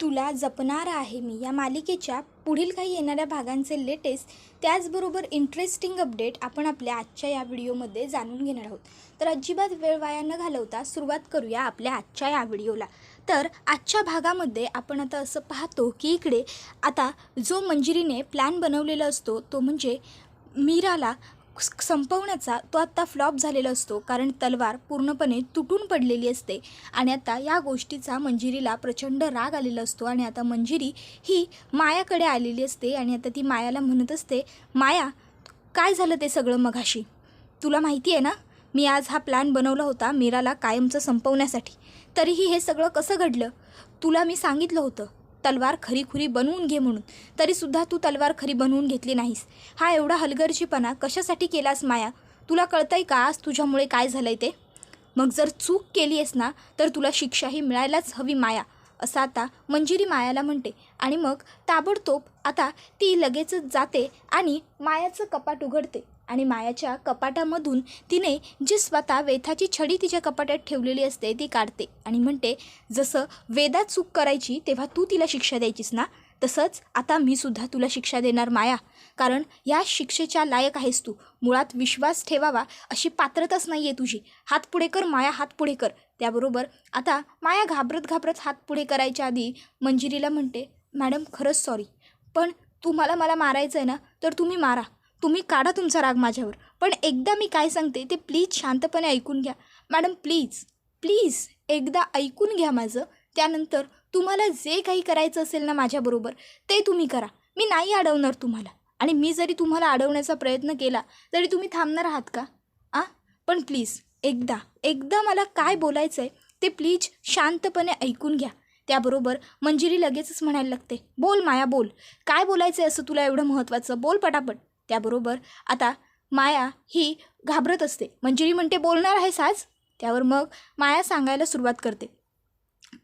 तुला जपणार आहे मी. या मालिकेच्या पुढील काही येणाऱ्या भागांचे लेटेस्ट त्याचबरोबर इंटरेस्टिंग अपडेट आपण आपल्या आजच्या या व्हिडिओमध्ये जाणून घेणार आहोत. तर अजिबात वेळ वाया न घालवता सुरुवात करूया आपल्या आजच्या या व्हिडिओला. तर आजच्या भागामध्ये आपण आता असं पाहतो की इकडे आता जो मंजिरीने प्लॅन बनवलेला असतो तो म्हणजे मीराला संपवण्याचा तो आत्ता फ्लॉप झालेला असतो. कारण तलवार पूर्णपणे तुटून पडलेली असते. आणि आता या गोष्टीचा मंजिरीला प्रचंड राग आलेला असतो. आणि आता मंजिरी ही मायाकडे आलेली असते. आणि आता ती मायाला म्हणत असते माया काय झालं ते सगळं मघाशी? तुला माहिती आहे ना मी आज हा प्लॅन बनवला होता मीराला कायमचं संपवण्यासाठी. तरीही हे सगळं कसं घडलं? तुला मी सांगितलं होतं. तलवार खरीखुरी बनवून घे म्हणून. तरीसुद्धा तू तलवार खरी बनवून घेतली नाहीस. हा एवढा हलगर्जीपणा कशासाठी केलास माया? तुला कळतंय का आज तुझ्यामुळे काय झालंय ते? मग जर चूक केली आहेस ना तर तुला शिक्षाही मिळायलाच हवी माया असं आता मंजिरी मायाला म्हणते. आणि मग ताबडतोब आता ती लगेचच जाते आणि मायाचं कपाट उघडते. आणि मायाच्या कपाटामधून तिने जी स्वतः वेथाची छडी तिच्या कपाटात ठेवलेली असते ती काढते आणि म्हणते जसं वेदात चूक करायची तेव्हा तू तिला शिक्षा द्यायचीस ना? तसंच आता मी सुद्धा तुला शिक्षा देणार माया. कारण या शिक्षेच्या लायक आहेस तू. मुळात विश्वास ठेवावा अशी पात्रताच नाही आहे तुझी. हात पुढे कर माया हात पुढे कर. त्याबरोबर आता माया घाबरत घाबरत हात पुढे करायच्या आधी मंजिरीला म्हणते मॅडम खरंच सॉरी. पण तुम्हाला मला मारायचं आहे ना तर तुम्ही मारा. तुम्ही काढा तुमचा राग माझ्यावर. पण एकदा मी काय सांगते ते प्लीज शांतपणे ऐकून घ्या. मॅडम प्लीज प्लीज एकदा ऐकून घ्या माझं. त्यानंतर तुम्हाला जे काही करायचं असेल ना माझ्याबरोबर ते तुम्ही करा. मी नाही अडवणार तुम्हाला. आणि मी जरी तुम्हाला अडवण्याचा प्रयत्न केला तरी तुम्ही थांबणार आहात का? आ? पण प्लीज एकदा एकदा मला काय बोलायचं आहे ते प्लीज शांतपणे ऐकून घ्या. त्याबरोबर मंजिरी लगेचच म्हणायला लागते बोल माया बोल. काय बोलायचं आहे असं तुला एवढं महत्त्वाचं बोल पटापट. त्याबरोबर आता माया ही घाबरत असते. म्हणजे मंजिरी म्हणते बोलणार आहेस आज? त्यावर मग माया सांगायला सुरुवात करते.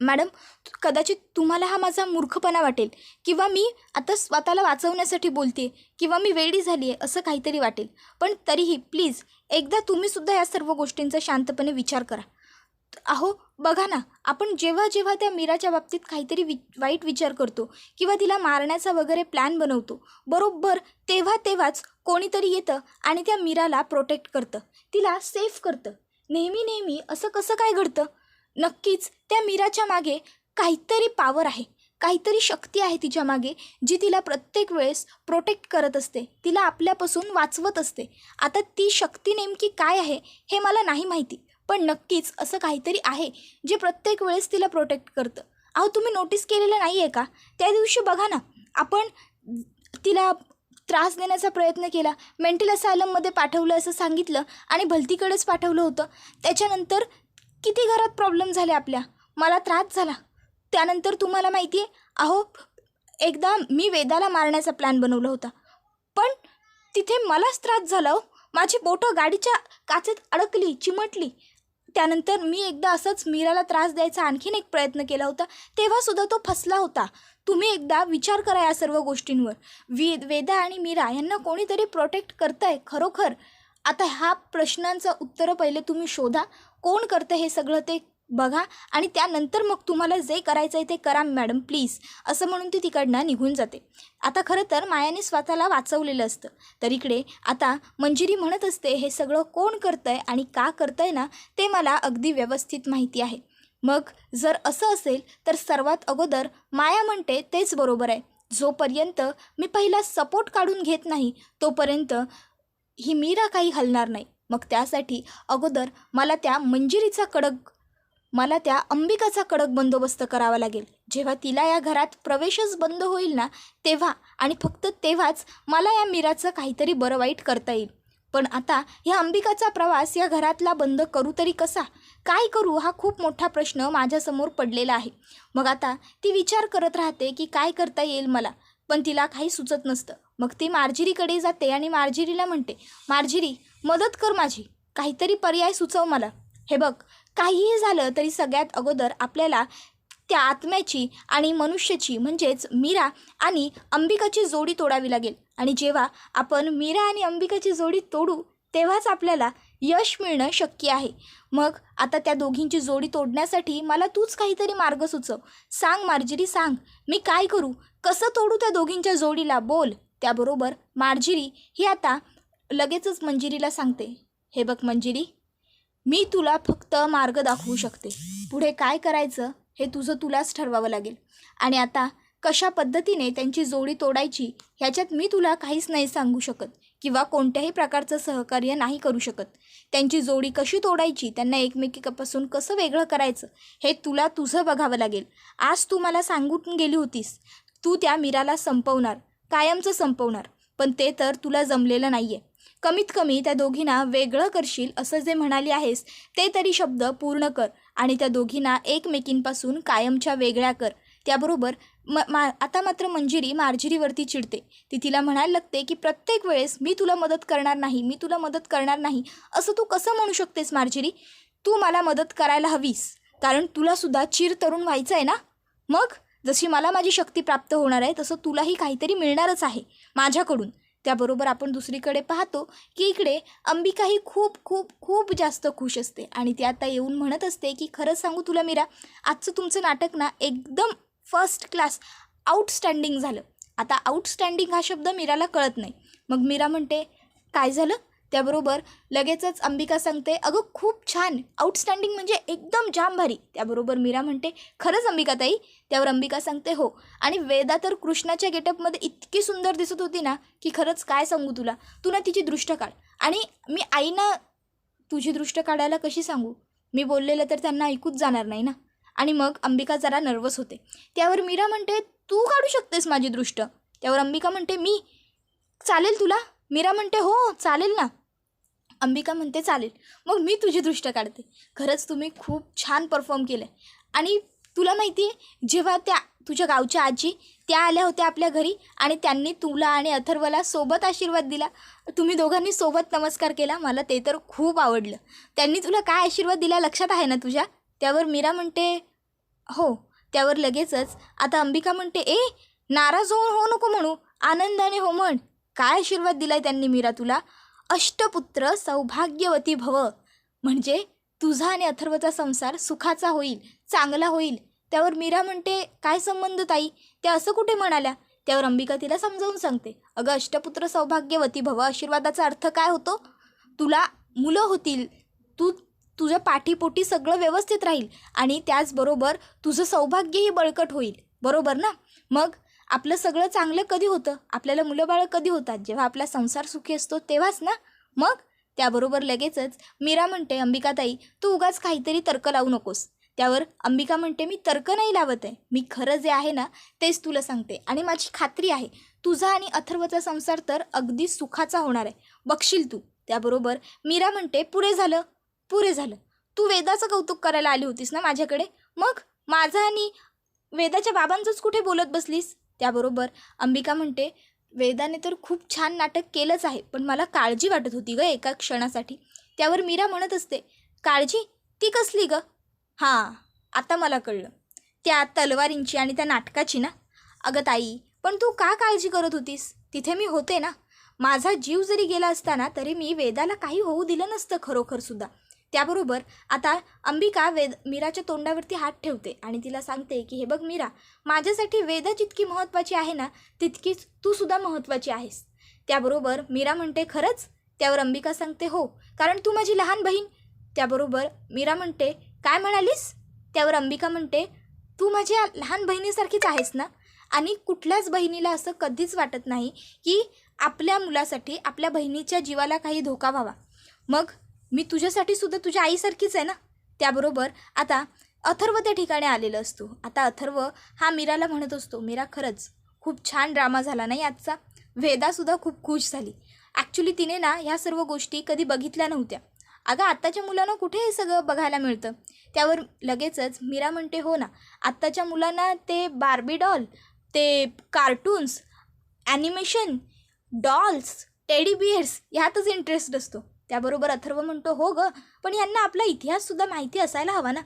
मॅडम कदाचित तुम्हाला हा माझा मूर्खपणा वाटेल किंवा मी आता स्वतःला वाचवण्यासाठी बोलते किंवा मी वेडी झाली आहे असं काहीतरी वाटेल. पण तरीही प्लीज एकदा तुम्हीसुद्धा या सर्व गोष्टींचा शांतपणे विचार करा. अहो बघा ना आपण जेव्हा जेव्हा त्या मीराच्या बाबतीत काहीतरी वि वाईट विचार करतो किंवा तिला मारण्याचा वगैरे प्लॅन बनवतो बरोबर तेव्हा तेव्हाच कोणीतरी येतं आणि त्या मीराला प्रोटेक्ट करतं तिला सेफ करतं. नेहमी नेहमी असं कसं काय घडतं? नक्कीच त्या मीराच्या मागे काहीतरी पावर आहे काहीतरी शक्ती आहे तिच्यामागे जी तिला प्रत्येक वेळेस प्रोटेक्ट करत असते तिला आपल्यापासून वाचवत असते. आता ती शक्ती नेमकी काय आहे हे मला नाही माहिती. पण नक्कीच असं काहीतरी आहे जे प्रत्येक वेळेस तिला प्रोटेक्ट करतं. अहो तुम्ही नोटीस केलेलं नाही आहे का? त्या दिवशी बघा ना आपण तिला त्रास देण्याचा प्रयत्न केला. मेंटल असायलममध्ये पाठवलं असं सांगितलं आणि भलतीकडेच पाठवलं होतं. त्याच्यानंतर किती घरात प्रॉब्लेम झाले आपल्या? मला त्रास झाला. त्यानंतर तुम्हाला माहिती आहे अहो एकदा मी वेदाला मारण्याचा प्लॅन बनवला होता. पण तिथे मलाच त्रास झाला हो. माझी बोटं गाडीच्या काचेत अडकली चिमटली. त्यानंतर मी एकदा असंच मीराला त्रास द्यायचा आणखीन एक प्रयत्न केला होता तेव्हासुद्धा तो फसला होता. तुम्ही एकदा विचार करा या सर्व गोष्टींवर. वी वेदा आणि मीरा यांना कोणीतरी प्रोटेक्ट करतंय खरोखर? आता ह्या प्रश्नांचं उत्तरं पहिले तुम्ही शोधा. कोण करतं हे सगळं ते बघा आणि त्यानंतर मग तुम्हाला जे करायचं आहे ते करा मॅडम प्लीज. असं म्हणून ती तिकडनं निघून जाते. आता खरं तर मायाने स्वतःला वाचवलेलं असतं. तर इकडे आता मंजिरी म्हणत असते हे सगळं कोण करतं आहे आणि का करतं आहे ना ते मला अगदी व्यवस्थित माहिती आहे. मग जर असं असेल तर सर्वात अगोदर माया म्हणते तेच बरोबर आहे. जोपर्यंत मी पहिला सपोर्ट काढून घेत नाही तोपर्यंत ही मीरा काही हलणार नाही. मग त्यासाठी अगोदर मला त्या मंजिरीचा कडक मला त्या अंबिकाचा कडक बंदोबस्त करावा लागेल. जेव्हा तिला या घरात प्रवेशच बंद होईल ना तेव्हा आणि फक्त तेव्हाच मला या मीराचं काहीतरी बरं वाईट करता येईल. पण आता ह्या अंबिकाचा प्रवास या घरातला बंद करू तरी कसा? काय करू हा खूप मोठा प्रश्न माझ्यासमोर पडलेला आहे. मग आता ती विचार करत राहते की काय करता येईल मला पण तिला काही सुचत नसतं. मग ती मार्जिरीकडे जाते आणि मार्जिरीला म्हणते मार्जिरी मदत कर माझी. काहीतरी पर्याय सुचव मला. हे बघ काहीही झालं तरी सगळ्यात अगोदर आपल्याला त्या आत्म्याची आणि मनुष्याची म्हणजेच मीरा आणि अंबिकाची जोडी तोडावी लागेल. आणि जेव्हा आपण मीरा आणि अंबिकाची जोडी तोडू तेव्हाच आपल्याला यश मिळणं शक्य आहे. मग आता त्या दोघींची जोडी तोडण्यासाठी मला तूच काहीतरी मार्ग सुचव. सांग मार्जिरी सांग. मी काय करू? कसं तोडू त्या दोघींच्या जोडीला? बोल. त्याबरोबर मार्जिरी ही आता लगेचच मंजिरीला सांगते. हे बघ मंजिरी. मी तुला फक्त मार्ग दाखवू शकते. पुढे काय करायचं हे तुझं तुलाच ठरवावं लागेल. आणि आता कशा पद्धतीने त्यांची जोडी तोडायची ह्याच्यात मी तुला काहीच नाही सांगू शकत किंवा कोणत्याही प्रकारचं सहकार्य नाही करू शकत. त्यांची जोडी कशी तोडायची त्यांना एकमेकीपासून कसं वेगळं करायचं हे तुला तुझं बघावं लागेल. आज तू मला सांगून गेली होतीस तू त्या मीराला संपवणार कायमचं संपवणार पण ते तर तुला जमलेलं नाही आहे कमीत कमी त्या दोघींना वेगळं करशील असं जे म्हणाली आहेस ते तरी शब्द पूर्ण कर आणि त्या दोघींना एकमेकींपासून कायमच्या वेगळ्या कर. त्याबरोबर म मा आता मात्र मंजिरी मार्जिरीवरती चिडते. ती तिला म्हणायला लागते की प्रत्येक वेळेस मी तुला मदत करणार नाही मी तुला मदत करणार नाही असं तू कसं म्हणू शकतेस मार्जिरी? तू मला मदत करायला हवीस कारण तुलासुद्धा चिर तरुण व्हायचं आहे ना? मग? जशी मला माझी शक्ती प्राप्त होणार आहे तसं तुलाही काहीतरी मिळणारच आहे माझ्याकडून. त्याबरोबर आपण दुसरीकडे पाहतो की इकडे अंबिका ही खूप खूप खूप जास्त खुश असते. आणि ती आता येऊन म्हणत असते की खरंच सांगू तुला मीरा आजचं तुमचं नाटक ना एकदम फर्स्ट क्लास आउटस्टँडिंग झालं. आता आउटस्टँडिंग हा शब्द मीराला कळत नाही. मग मीरा म्हणते काय झालं? त्याबरोबर लगेचच अंबिका सांगते अगं खूप छान. आउटस्टँडिंग म्हणजे एकदम जाम भारी त्याबरोबर मीरा म्हणते खरंच अंबिका ताई त्यावर अंबिका सांगते हो. आणि वेदा तर कृष्णाच्या गेटअपमध्ये इतकी सुंदर दिसत होती ना की खरंच काय सांगू तुला? तू ना तिची दृष्ट काढ. आणि मी आईना तुझी दृष्ट काढायला कशी सांगू? मी बोललेलं तर त्यांना ऐकूच जाणार नाही ना? आणि मग अंबिका जरा नर्वस होते. त्यावर मीरा म्हणते तू काढू शकतेस माझी दृष्ट. त्यावर अंबिका म्हणते मी चालेल तुला? मीरा म्हणते हो चालेल ना. अंबिका म्हणते चालेल मग मी तुझी दृष्ट काढते. खरंच तुम्ही खूप छान परफॉर्म केलं आणि तुला माहिती आहे जेव्हा त्या तुझ्या गावच्या आजी त्या आल्या होत्या आपल्या घरी आणि त्यांनी तुला आणि अथर्वला सोबत आशीर्वाद दिला तुम्ही दोघांनी सोबत नमस्कार केला मला ते तर खूप आवडलं. त्यांनी तुला काय आशीर्वाद दिला लक्षात आहे ना तुझ्या? त्यावर मीरा म्हणते हो त्यावर लगेचच. आता अंबिका म्हणते ए नाराज होऊन हो नको म्हणू. आनंदाने हो म्हण. काय आशीर्वाद दिलाय त्यांनी मीरा तुला? अष्टपुत्र सौभाग्यवती भव. म्हणजे तुझा आणि अथर्वचा संसार सुखाचा होईल चांगला होईल. त्यावर मीरा म्हणते काय संबंध ताई? त्या असं कुठे म्हणाल्या? त्यावर अंबिका तिला समजावून सांगते अगं अष्टपुत्र सौभाग्यवती भव आशीर्वादाचा अर्थ काय होतो? तुला मुलं होतील तू तुझ्या पाठीपोटी सगळं व्यवस्थित राहील आणि त्याचबरोबर तुझं सौभाग्यही बळकट होईल. बरोबर ना? मग आपलं सगळं चांगलं कधी होतं? आपल्याला मुलं बाळं कधी होतात? जेव्हा आपला संसार सुखी असतो तेव्हाच ना? मग? त्याबरोबर लगेचच मीरा म्हणते अंबिकाताई तू उगाच काहीतरी तर्क लावू नकोस. त्यावर अंबिका म्हणते मी तर्क नाही लावत आहे. मी खरं जे आहे ना तेच तुला सांगते. आणि माझी खात्री आहे तुझा आणि अथर्वचा संसार तर अगदी सुखाचा होणार आहे. बघशील तू. त्याबरोबर मीरा म्हणते पुरे झालं. पुरे झालं. तू वेदाचं कौतुक करायला आली होतीस ना माझ्याकडे? मग? माझं आणि वेदाच्या बाबांचंच कुठे बोलत बसलीस? त्याबरोबर अंबिका म्हणते वेदाने तर खूप छान नाटक केलंच आहे पण मला काळजी वाटत होती ग एका क्षणासाठी. त्यावर मीरा म्हणत असते काळजी? ती कसली ग? हां आता मला कळलं. त्या तलवारींची आणि त्या नाटकाची ना. अगं ताई पण तू का काळजी करत होतीस? तिथे मी होते ना. माझा जीव जरी गेला असताना तरी मी वेदाला काही होऊ दिलं नसतं खरोखरसुद्धा त्याबरोबर आता अंबिका वेद मीराच्या तोंडावरती हात ठेवते आणि तिला सांगते की हे बघ मीरा माझ्यासाठी वेदा जितकी महत्त्वाची आहे ना तितकीच तू सुद्धा महत्त्वाची आहेस. त्याबरोबर मीरा म्हणते खरंच? त्यावर अंबिका सांगते हो कारण तू माझी लहान बहीण. त्याबरोबर मीरा म्हणते काय म्हणालीस? त्यावर अंबिका म्हणते तू माझ्या लहान बहिणीसारखीच आहेस ना आणि कुठल्याच बहिणीला असं कधीच वाटत नाही की आपल्या मुलासाठी आपल्या बहिणीच्या जीवाला काही धोका व्हावा. मग मी तुझ्यासाठी सुद्धा तुझ्या आईसारखीच आहे ना? त्याबरोबर आता अथर्व त्या ठिकाणी आलेला असतो. आता अथर्व हा मीराला म्हणत असतो मीरा खरंच खूप छान ड्रामा झाला नाही आजचा? वेदासुद्धा खूप खुश झाली. ॲक्च्युली तिने ना ह्या सर्व गोष्टी कधी बघितल्या नव्हत्या. अगं आत्ताच्या मुलांना कुठे हे सगळं बघायला मिळतं? त्यावर लगेचच मीरा म्हणते हो ना आत्ताच्या मुलांना ते बार्बी डॉल ते cartoons animation dolls teddy bears ह्यातच interest असतो. त्याबरोबर अथर्व म्हणतो हो ग पण यांना आपला इतिहाससुद्धा माहिती असायला हवा ना.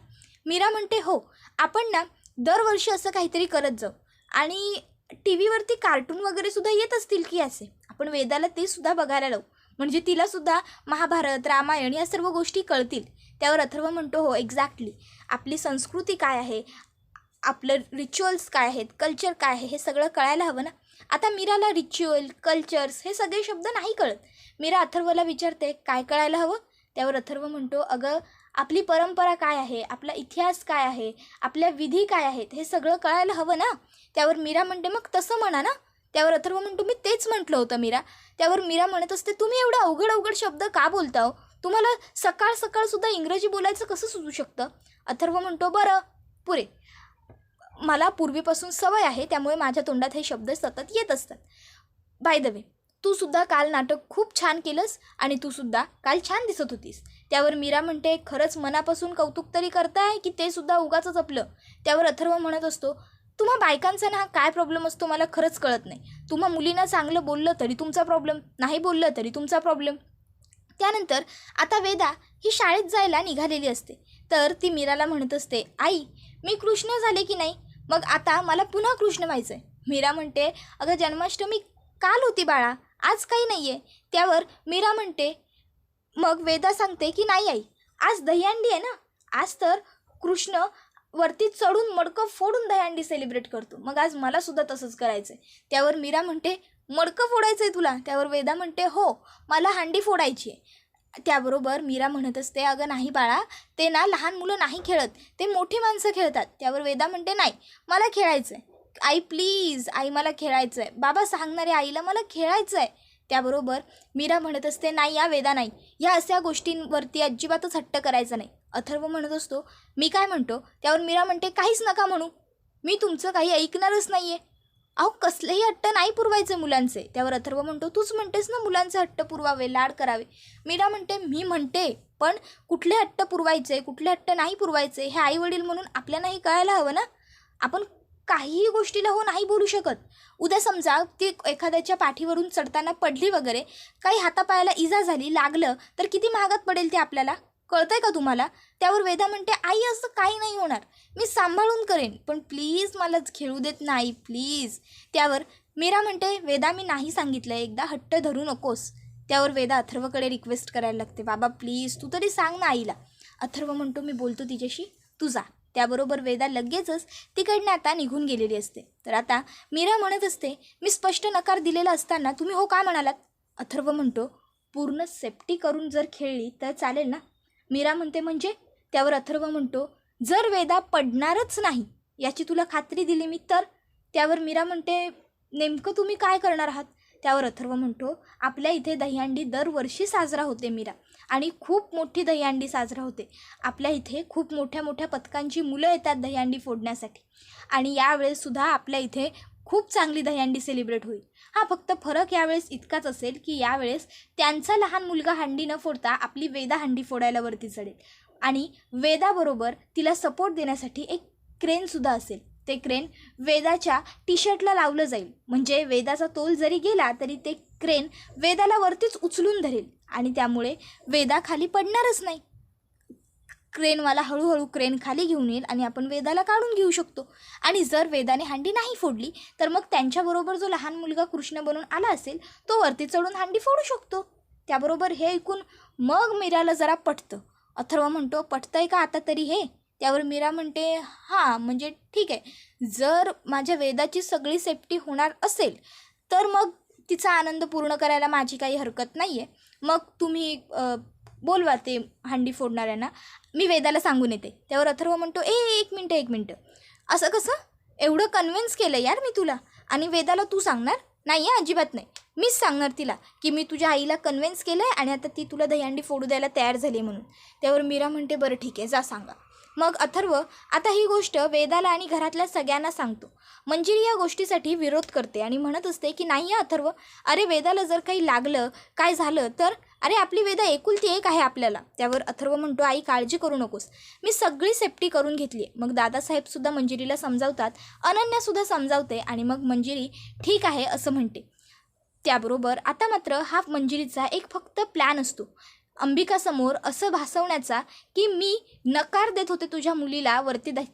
मीरा म्हणते हो आपण ना दरवर्षी असं काहीतरी करत जाऊ. आणि टी व्हीवरती कार्टून वगैरे सुद्धा येत असतील की असे? आपण वेदाला ते सुद्धा बघायला लावू. म्हणजे तिलासुद्धा महाभारत रामायण या सर्व गोष्टी कळतील. त्यावर अथर्व म्हणतो हो एक्झॅक्टली आपली संस्कृती काय आहे? आपलं रिच्युअल्स काय आहेत? कल्चर काय आहे? हे सगळं कळायला हवं ना. आता मीराला रिच्युअल कल्चर्स हे सगळे शब्द नाही कळत. मीरा अथर्वला विचारते काय कळायला हवं? त्यावर अथर्व म्हणतो अगं आपली परंपरा काय आहे? आपला इतिहास काय आहे? आपल्या विधी काय आहेत? हे सगळं कळायला हवं ना? त्यावर मीरा म्हणते मग तसं म्हणा ना. त्यावर अथर्व म्हणतो मी तेच म्हटलं होतं मीरा. त्यावर मीरा म्हणत असते तुम्ही एवढं अवघड अवघड शब्द का बोलता हो? तुम्हाला सकाळ सकाळसुद्धा इंग्रजी बोलायचं कसं सुचू शकतं? अथर्व म्हणतो बरं पुरे. मला पूर्वीपासून सवय आहे त्यामुळे माझ्या तोंडात हे शब्द सतत येत असतात. बाय द वे तू सुद्धा काल नाटक खूप छान केलंस आणि तू सुद्धा काल छान दिसत होतीस. त्यावर मीरा म्हणते खरंच मनापासून कौतुक तरी करताय की ते सुद्धा उगाच जपलं? त्यावर अथर्व म्हणत असतो तुम्हा बायकांचा ना हा काय प्रॉब्लेम असतो मला खरंच कळत नाही. तुम्हा मुलींना चांगलं बोललं तरी तुमचा प्रॉब्लेम नाही बोललं तरी तुमचा प्रॉब्लेम त्यानंतर आता वेदा ही शाळेत जायला निघालेली असते. तर ती मीराला म्हणत असते आई मी कृष्ण झाले की नाही? मग आता मला पुन्हा कृष्ण व्हायचं आहे मीरा म्हणते अगं जन्माष्टमी काल होती बाळा आज काही नाही आहे त्यावर मीरा म्हणते मग वेदा सांगते की नाही आई आज दहीहंडी आहे ना आज तर कृष्ण वरती चढून मडकं फोडून दहीहंडी सेलिब्रेट करतो. मग आज मला सुद्धा तसंच करायचं आहे त्यावर मीरा म्हणते मडकं फोडायचं आहे तुला. त्यावर वेदा म्हणते हो मला हंडी फोडायची आहे त्याबरोबर मीरा म्हणत असते अगं नाही बाळा ते ना लहान मुलं नाही खेळत ते मोठी माणसं खेळतात. त्यावर वेदा म्हणते नाही मला खेळायचं आहे आई प्लीज आई मला खेळायचं आहे बाबा सांगणारे आईला मला खेळायचं आहे त्याबरोबर मीरा म्हणत असते नाही या वेदा नाही. ह्या अशा गोष्टींवरती अजिबातच हट्ट करायचा नाही. अथर्व म्हणत असतो मी काय म्हणतो? त्यावर मीरा म्हणते काहीच नका म्हणू. मी तुमचं काही ऐकणारच नाही आहे अहो कसलेही हट्ट नाही पुरवायचे मुलांचे. त्यावर अथर्व म्हणतो तूच म्हणतेस ना मुलांचे हट्ट पुरवावे लाड करावे. मीरा म्हणते मी म्हणते पण कुठले हट्ट पुरवायचे कुठले हट्ट नाही पुरवायचे हे आई वडील म्हणून आपल्यालाही कळायला हवं ना? आपण काहीही गोष्टीला हो नाही बोलू शकत. उद्या समजा ती एखाद्याच्या पाठीवरून चढताना पडली वगैरे काही हातापायाला इजा झाली लागलं तर किती महागात पडेल ते आपल्याला? कळतंय का तुम्हाला? त्यावर वेदा म्हणते आई असं काही नाही होणार. मी सांभाळून करेन. पण प्लीज मलाच खेळू देत नाही प्लीज त्यावर मीरा म्हणते वेदा मी नाही सांगितलं एकदा हट्ट धरू नकोस. त्यावर वेदा अथर्वकडे रिक्वेस्ट करायला लागते बाबा प्लीज तू तरी सांग ना आईला. अथर्व म्हणतो मी बोलतो तिच्याशी. तू जा. त्याबरोबर वेदा लगेचच तिकडनं आता निघून गेलेली असते. तर आता मीरा म्हणत असते मी स्पष्ट नकार दिलेला असताना तुम्ही हो का म्हणालात? अथर्व म्हणतो पूर्ण सेफ्टी करून जर खेळली तर चालेल ना? मीरा म्हणते म्हणजे? त्यावर अथर्व म्हणतो जर वेदा पडणारच नाही याची तुला खात्री दिली मी तर? त्यावर मीरा म्हणते नेमकं तुम्ही काय करणार आहात? त्यावर अथर्व म्हणतो आपल्या इथे दहीहंडी दरवर्षी साजरा होते मीरा. आणि खूप मोठी दहीहंडी साजरा होते. आपल्या इथे खूप मोठ्या मोठ्या पथकांची मुलं येतात दहीहंडी फोडण्यासाठी. आणि यावेळेससुद्धा आपल्या इथे खूप चांगली दहीहंडी सेलिब्रेट होईल. हा फक्त फरक यावेळेस इतकाच असेल की यावेळेस त्यांचा लहान मुलगा हंडी न फोडता आपली वेदा हंडी फोडायला वरती चढेल. आणि वेदाबरोबर तिला सपोर्ट देण्यासाठी एक क्रेनसुद्धा असेल. ते क्रेन वेदाच्या टी शर्टला लावलं जाईल. म्हणजे वेदाचा तोल जरी गेला तरी ते क्रेन वेदाला वरतीच उचलून धरेल. आणि त्यामुळे वेदा खाली पडणारच नाही. क्रेनवाला हळूहळू क्रेन खाली घेऊन येईल आणि आपण वेदाला काढून घेऊ शकतो. आणि जर वेदाने हांडी नाही फोडली तर मग त्यांच्याबरोबर जो लहान मुलगा कृष्ण बनून आला असेल तो वरती चढून हांडी फोडू शकतो. त्याबरोबर हे ऐकून मग मीराला जरा पटतं. अथर्व म्हणतो पटतंय का आता तरी हे? त्यावर मीरा म्हणते हां म्हणजे ठीक आहे. जर माझ्या वेदाची सगळी सेफ्टी होणार असेल तर मग तिचा आनंद पूर्ण करायला माझी काही हरकत नाही आहे मग तुम्ही बोलवा ते हंडी फोडणाऱ्यांना. मी वेदाला सांगून येते. त्यावर अथर्व म्हणतो ए एक मिनटं एक मिनटं. असं कसं? एवढं कन्व्हिन्स केलं यार मी तुला. आणि वेदाला तू सांगणार? नाही आहे अजिबात नाही. मीच सांगणार तिला की मी तुझ्या आईला कन्व्हिन्स केलं आहे आणि आता ती तुला दहीहंडी फोडू द्यायला तयार झाली म्हणून. त्यावर मीरा म्हणते बरं ठीक आहे जा सांगा. मग अथर्व आता ही गोष्ट वेदाला आणि घरातल्या सगळ्यांना सांगतो. मंजिरी या गोष्टीसाठी विरोध करते आणि म्हणत असते की नाही अथर्व. अरे वेदाला जर काही लागलं काय झालं तर अरे आपली वेदा एकुलती एक आहे आपल्याला. त्यावर अथर्व म्हणतो आई काळजी करू नकोस. मी सगळी सेफ्टी करून घेतली आहे मग दादासाहेबसुद्धा मंजिरीला समजावतात. अनन्यासुद्धा समजावते आणि मग मंजिरी ठीक आहे असं म्हणते. त्याबरोबर आता मात्र हा मंजिरीचा एक फक्त प्लॅन असतो. अंबिकासमोर असं भासवण्याचा की मी नकार देत होते तुझ्या मुलीला वरती दही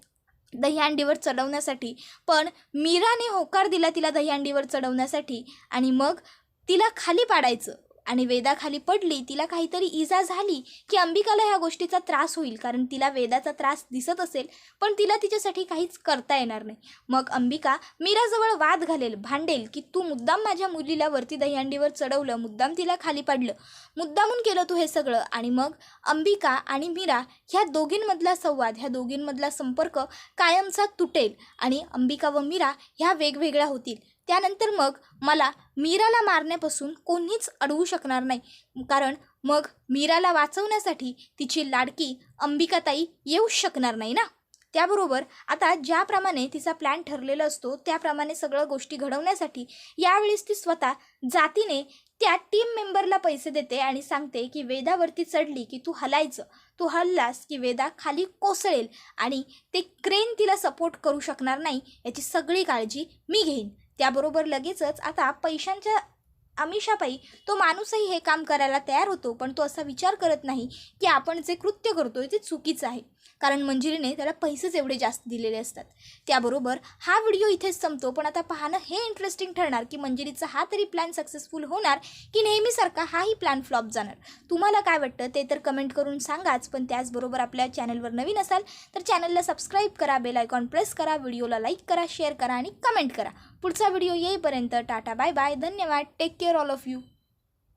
दहीहंडीवर चढवण्यासाठी. पण मीराने होकार दिला तिला दहीहंडीवर चढवण्यासाठी आणि मग तिला खाली पाडायचं. आणि वेदाखाली पडली तिला काहीतरी इजा झाली की अंबिकाला ह्या गोष्टीचा त्रास होईल. कारण तिला वेदाचा त्रास दिसत असेल पण तिला तिच्यासाठी काहीच करता येणार नाही. मग अंबिका मीराजवळ वाद घालेल भांडेल की तू मुद्दाम माझ्या मुलीला वरती दहीहंडीवर चढवलं मुद्दाम तिला खाली पाडलं मुद्दामून केलं तू हे सगळं? आणि मग अंबिका आणि मीरा ह्या दोघींमधला संवाद ह्या दोघींमधला संपर्क कायमचा तुटेल आणि अंबिका व मीरा ह्या वेगवेगळ्या होतील. त्यानंतर मग मला मीराला मारण्यापासून कोणीच अडवू शकणार नाही. कारण मग मीराला वाचवण्यासाठी तिची लाडकी अंबिकाताई येऊ शकणार नाही ना? त्याबरोबर आता ज्याप्रमाणे तिचा प्लॅन ठरलेला असतो त्याप्रमाणे सगळं गोष्टी घडवण्यासाठी यावेळेस ती स्वतः जातीने त्या टीम मेंबरला पैसे देते आणि सांगते की वेदावरती चढली की तू हलायचं. तू हललास की वेदा खाली कोसळेल आणि ते क्रेन तिला सपोर्ट करू शकणार नाही याची सगळी काळजी मी घेईन. त्याबरोबर लगेचच आता पैशांच्या आमिषापायी तो माणूसही हे काम करायला तयार होतो पण तो असा विचार करत नाही की आपण जे कृत्य करतोय ते चुकीचं आहे. कारण मंजिरीने त्याला पैसेच एवढे जास्त दिलेले असतात. त्याबरोबर हा व्हिडिओ इथेच संपतो पण आता पाहणं हे इंटरेस्टिंग ठरणार की मंजिरीचा हा तरी प्लॅन सक्सेसफुल होणार की नेहमीसारखा हाही प्लॅन फ्लॉप जाणार. तुम्हाला काय वाटतं ते तर कमेंट करून सांगाच पण त्याचबरोबर आपल्या चॅनलवर नवीन असाल तर चॅनलला सबस्क्राईब करा बेल आयकॉन प्रेस करा व्हिडिओला लाईक करा शेअर करा आणि कमेंट करा. पुढचा व्हिडिओ येईपर्यंत टाटा बाय बाय धन्यवाद. Take care all of you